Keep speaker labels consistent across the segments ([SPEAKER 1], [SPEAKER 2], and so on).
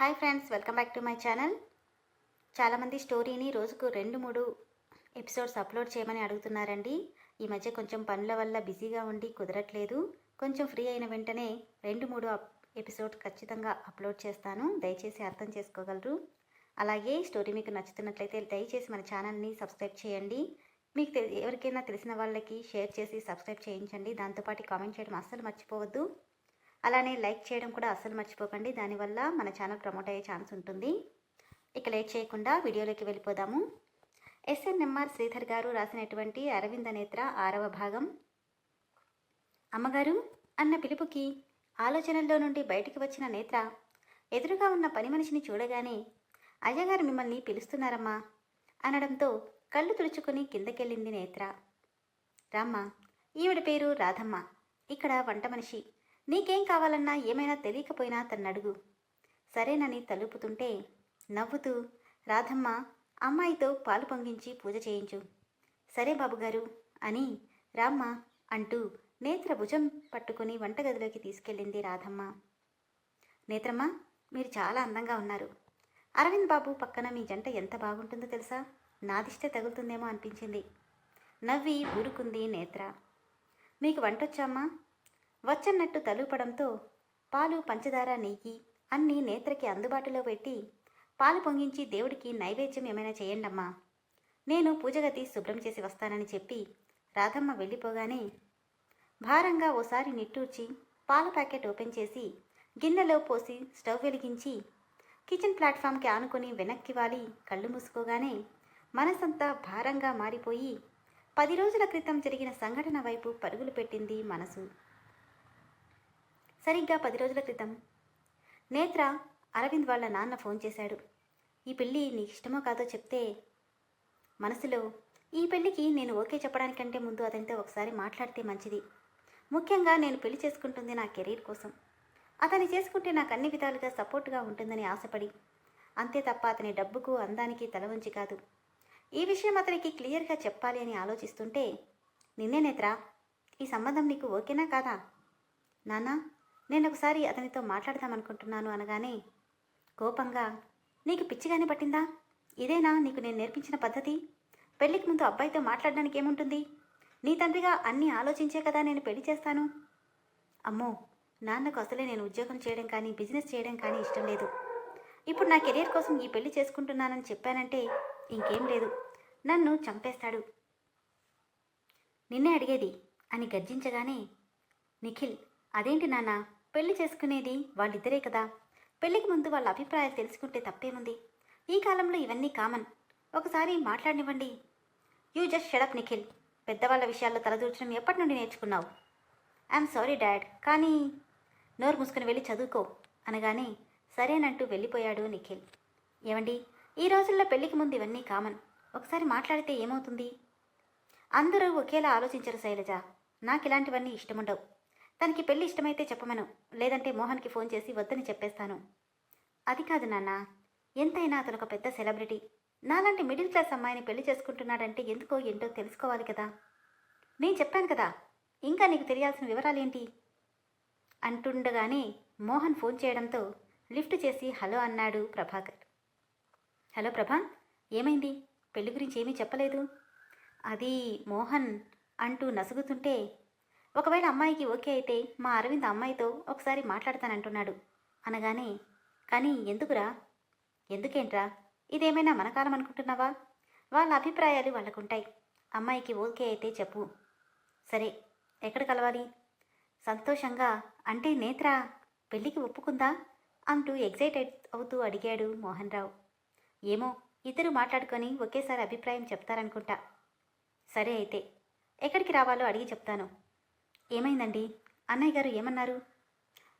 [SPEAKER 1] Hi friends welcome back to my channel. చాలామంది స్టోరీని రోజుకు రెండు మూడు ఎపిసోడ్స్ అప్లోడ్ చేయమని అడుగుతున్నారండి. ఈ మధ్య కొంచెం పనుల వల్ల బిజీగా ఉండి కుదరట్లేదు. కొంచెం ఫ్రీ అయిన వెంటనే రెండు మూడు ఎపిసోడ్ ఖచ్చితంగా అప్లోడ్ చేస్తాను. దయచేసి అర్థం చేసుకోగలరు. అలాగే స్టోరీ మీకు నచ్చుతున్నట్లయితే దయచేసి మన ఛానల్ని సబ్స్క్రైబ్ చేయండి. మీకు తె- ఎవరికైనా తెలిసిన వాళ్ళకి షేర్ చేసి సబ్స్క్రైబ్ చేయించండి. దాంతోపాటు కామెంట్ చేయడం అస్సలు మర్చిపోవద్దు. అలానే లైక్ చేయడం కూడా అస్సలు మర్చిపోకండి. దానివల్ల మన ఛానల్ ప్రమోట్ అయ్యే ఛాన్స్ ఉంటుంది. ఇక లేట్ చేయకుండా వీడియోలోకి వెళ్ళిపోదాము. ఎస్ఎన్ఎంఆర్ శ్రీధర్ గారు రాసినటువంటి అరవింద నేత్ర ఆరవ భాగం. అమ్మగారు అన్న పిలుపుకి ఆలోచనల్లో నుండి బయటికి వచ్చిన నేత్ర ఎదురుగా ఉన్న పని మనిషిని చూడగానే అయ్యగారు మిమ్మల్ని పిలుస్తున్నారమ్మా అనడంతో కళ్ళు తుడుచుకుని కిందకెళ్ళింది నేత్ర. రామ్మ ఈవిడ పేరు రాధమ్మ. ఇక్కడ వంట మనిషి. నీకేం కావాలన్నా ఏమైనా తెలియకపోయినా తన్నడుగు. సరేనని తలుపుతుంటే నవ్వుతూ రాధమ్మ అమ్మాయితో పాలు పొంగించి పూజ చేయించు. సరే బాబుగారు అని రామ్మ అంటూ నేత్ర భుజం పట్టుకుని వంటగదిలోకి తీసుకెళ్ళింది రాధమ్మ. నేత్రమ్మ మీరు చాలా అందంగా ఉన్నారు. అరవింద్ బాబు పక్కన మీ జంట ఎంత బాగుంటుందో తెలుసా? నాదిష్టే తగులుతుందేమో అనిపించింది. నవ్వి ఊరుకుంది నేత్ర. మీకు వంటొచ్చామ్మా వచ్చన్నట్టు తలుపడంతో పాలు పంచదార నెయ్యి అన్నీ నేత్రకి అందుబాటులో పెట్టి పాలు పొంగించి దేవుడికి నైవేద్యం ఏమైనా చేయండమ్మా. నేను పూజగతి శుభ్రం చేసి వస్తానని చెప్పి రాధమ్మ వెళ్ళిపోగానే భారంగా ఓసారి నిట్టూర్చి పాల ప్యాకెట్ ఓపెన్ చేసి గిన్నెలో పోసి స్టవ్ వెలిగించి కిచెన్ ప్లాట్ఫామ్కి ఆనుకొని వెనక్కి వాలి కళ్ళు మూసుకోగానే మనసంతా భారంగా మారిపోయి పది రోజుల క్రితం జరిగిన సంఘటన వైపు పరుగులు పెట్టింది మనసు. సరిగ్గా పది రోజుల క్రితం. నేత్ర అరవింద్ వాళ్ళ నాన్న ఫోన్ చేశాడు. ఈ పెళ్ళి నీకు ఇష్టమో కాదో చెప్తే మనసులో ఈ పెళ్ళికి నేను ఓకే చెప్పడానికంటే ముందు అతనితో ఒకసారి మాట్లాడితే మంచిది. ముఖ్యంగా నేను పెళ్ళి చేసుకుంటుంది నా కెరీర్ కోసం. అతన్ని చేసుకుంటే నాకు అన్ని విధాలుగా సపోర్ట్గా ఉంటుందని ఆశపడి అంతే తప్ప అతని డబ్బుకు అందానికి తలవంచి కాదు. ఈ విషయం అతనికి క్లియర్గా చెప్పాలి అని ఆలోచిస్తుంటే నిన్నే నేత్రా ఈ సంబంధం నీకు ఓకేనా కాదా? నానా నేను ఒకసారి అతనితో మాట్లాడదామనుకుంటున్నాను అనగానే కోపంగా నీకు పిచ్చిగానే పట్టిందా? ఇదేనా నీకు నేను నేర్పించిన పద్ధతి? పెళ్ళికి ముందు అబ్బాయితో మాట్లాడడానికి ఏముంటుంది? నీ తండ్రిగా అన్నీ ఆలోచించే కదా నేను పెళ్ళి చేస్తాను? అమ్మో నాన్నకు అసలే నేను ఉద్యోగం చేయడం కానీ బిజినెస్ చేయడం కానీ ఇష్టం లేదు. ఇప్పుడు నా కెరీర్ కోసం ఈ పెళ్ళి చేసుకుంటున్నానని చెప్పానంటే ఇంకేం లేదు. నన్ను చంపేస్తాడు. నిన్నే అడిగేది? అని గర్జించగానే నిఖిల్ అదేంటి నాన్న? పెళ్ళి చేసుకునేది వాళ్ళిద్దరే కదా. పెళ్ళికి ముందు వాళ్ళ అభిప్రాయాలు తెలుసుకుంటే తప్పేముంది? ఈ కాలంలో ఇవన్నీ కామన్. ఒకసారి మాట్లాడనివ్వండి. You just shut up Nikhil. పెద్దవాళ్ళ విషయాల్లో తలదూర్చడం ఎప్పటి నుండి నేర్చుకున్నావు? I'm sorry dad. కానీ నోరు మూసుకుని వెళ్ళి చదువుకో అనగానే సరేనంటూ వెళ్ళిపోయాడు నిఖిల్. ఏమండి ఈ రోజుల్లో పెళ్ళికి ముందు ఇవన్నీ కామన్. ఒకసారి మాట్లాడితే ఏమవుతుంది? అందరూ ఒకేలా ఆలోచించరు శైలజ. నాకు ఇలాంటివన్నీ ఇష్టముండవు. తనకి పెళ్ళి ఇష్టమైతే చెప్పమను. లేదంటే మోహన్కి ఫోన్ చేసి వద్దని చెప్పేస్తాను. అది కాదు నాన్న. ఎంతైనా అతను ఒక పెద్ద సెలబ్రిటీ. నాలాంటి మిడిల్ క్లాస్ అమ్మాయిని పెళ్ళి చేసుకుంటున్నాడంటే ఎందుకో ఏంటో తెలుసుకోవాలి కదా. నేను చెప్పాను కదా. ఇంకా నీకు తెలియాల్సిన వివరాలేంటి అంటుండగానే మోహన్ ఫోన్ చేయడంతో లిఫ్ట్ చేసి హలో అన్నాడు ప్రభాకర్. హలో ప్రభా ఏమైంది? పెళ్ళి గురించి ఏమీ చెప్పలేదు? అది మోహన్ అంటూ నసుగుతుంటే ఒకవేళ అమ్మాయికి ఓకే అయితే మా అరవింద్ అమ్మాయితో ఒకసారి మాట్లాడతానంటున్నాడు. అనగానే కానీ ఎందుకురా? ఎందుకేంట్రా? ఇదేమైనా మన కాలం అనుకుంటున్నావా? వాళ్ళ అభిప్రాయాలు వాళ్ళకుంటాయి. అమ్మాయికి ఓకే అయితే చెప్పు. సరే ఎక్కడ కలవాలి? సంతోషంగా అంటే నేత్ర పెళ్ళికి ఒప్పుకుందా? అంటూ ఎగ్జైటెడ్ అవుతూ అడిగాడు మోహన్ రావు ఏమో ఇద్దరు మాట్లాడుకొని ఒకేసారి అభిప్రాయం చెప్తారనుకుంటా. సరే అయితే ఎక్కడికి రావాలో అడిగి చెప్తాను. ఏమైందండి? అన్నయ్య గారు ఏమన్నారు?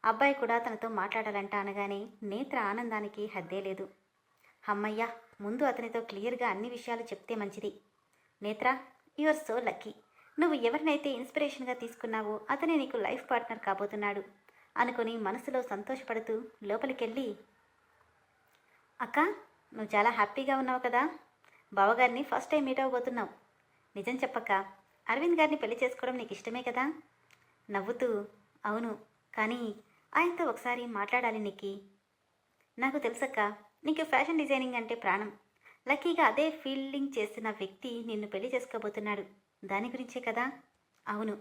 [SPEAKER 1] అబ్బాయి కూడా తనతో మాట్లాడాలంట అనగానే నేత్ర ఆనందానికి హద్దే లేదు. అమ్మయ్య ముందు అతనితో క్లియర్గా అన్ని విషయాలు చెప్తే మంచిది. నేత్ర ఆర్ సో లక్కీ. నువ్వు ఎవరినైతే ఇన్స్పిరేషన్గా తీసుకున్నావో అతనే నీకు లైఫ్ పార్ట్నర్ కాబోతున్నాడు అనుకుని మనసులో సంతోషపడుతూ లోపలికెళ్ళి అక్క నువ్వు చాలా హ్యాపీగా ఉన్నావు కదా. బావగారిని ఫస్ట్ టైం మీట్ అవ్వబోతున్నావు. నిజం చెప్పక్క అరవింద్ గారిని పెళ్ళి చేసుకోవడం నీకు ఇష్టమే కదా. నవ్వుతూ అవును కానీ ఆయనతో ఒకసారి మాట్లాడాలి నీకి నాకు తెలుసక్క నీకు ఫ్యాషన్ డిజైనింగ్ అంటే ప్రాణం. లక్కీగా అదే ఫీల్డింగ్ చేస్తున్న వ్యక్తి నిన్ను పెళ్ళి చేసుకోబోతున్నాడు. దాని గురించే కదా? అవును.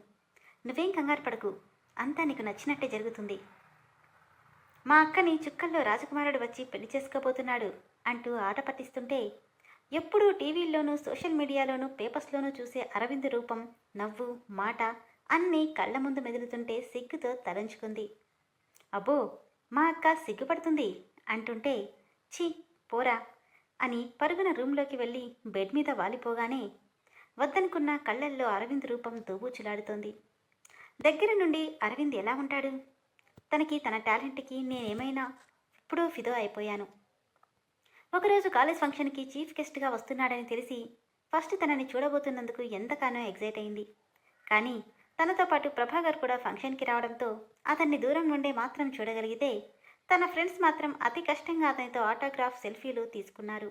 [SPEAKER 1] నువ్వేం కంగారు పడకు. అంతా నీకు నచ్చినట్టే జరుగుతుంది. మా అక్కని చుక్కల్లో రాజకుమారుడు వచ్చి పెళ్ళి చేసుకోబోతున్నాడు అంటూ ఆట పట్టిస్తుంటే ఎప్పుడూ టీవీల్లోనూ సోషల్ మీడియాలోనూ పేపర్స్లోనూ చూసే అరవింద్ రూపం నవ్వు మాట అన్నీ కళ్ళ ముందు మెదులుతుంటే సిగ్గుతో తలంచుకుంది. అబ్బో మా అక్క సిగ్గుపడుతుంది అంటుంటే ఛీ పోరా అని పరుగున రూంలోకి వెళ్ళి బెడ్ మీద వాలిపోగానే వద్దనుకున్న కళ్ళల్లో అరవింద్ రూపం దూబూచులాడుతోంది. దగ్గర నుండి అరవింద్ ఎలా ఉంటాడు? తనకి తన టాలెంట్కి నేనేమైనా ఇప్పుడు ఫిదో అయిపోయాను. ఒకరోజు కాలేజ్ ఫంక్షన్కి చీఫ్ గెస్ట్గా వస్తున్నాడని తెలిసి ఫస్ట్ తనని చూడబోతున్నందుకు ఎంతగానో ఎగ్జైట్ అయింది. కానీ తనతో పాటు ప్రభాకర్ కూడా ఫంక్షన్కి రావడంతో అతన్ని దూరం నుండే మాత్రం చూడగలిగితే తన ఫ్రెండ్స్ మాత్రం అతి కష్టంగా అతనితో ఆటోగ్రాఫ్ సెల్ఫీలు తీసుకున్నారు.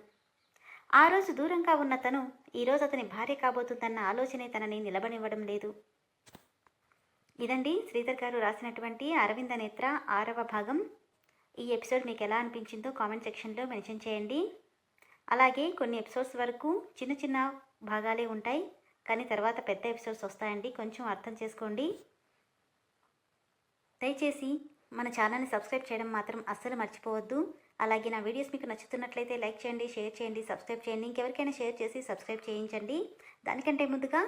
[SPEAKER 1] ఆ రోజు దూరంగా ఉన్న తను ఈరోజు అతని భార్య కాబోతుందన్న ఆలోచనే తనని నిలబనివ్వడం లేదు. ఇదండి శ్రీధర్ గారు రాసినటువంటి అరవింద నేత్ర ఆరవ భాగం. ఈ ఎపిసోడ్ మీకు ఎలా అనిపించిందో కామెంట్ సెక్షన్లో మెన్షన్ చేయండి. అలాగే కొన్ని ఎపిసోడ్స్ వరకు చిన్న చిన్న భాగాలే ఉంటాయి. కానీ తర్వాత పెద్ద ఎపిసోడ్స్ వస్తాయండి. కొంచెం అర్థం చేసుకోండి. దయచేసి మన ఛానల్ని సబ్స్క్రైబ్ చేయడం మాత్రం అస్సలు మర్చిపోవద్దు. అలాగే నా వీడియోస్ మీకు నచ్చుతున్నట్లయితే లైక్ చేయండి షేర్ చేయండి సబ్స్క్రైబ్ చేయండి. ఇంకెవరికైనా షేర్ చేసి సబ్స్క్రైబ్ చేయించండి. దానికంటే ముందుగా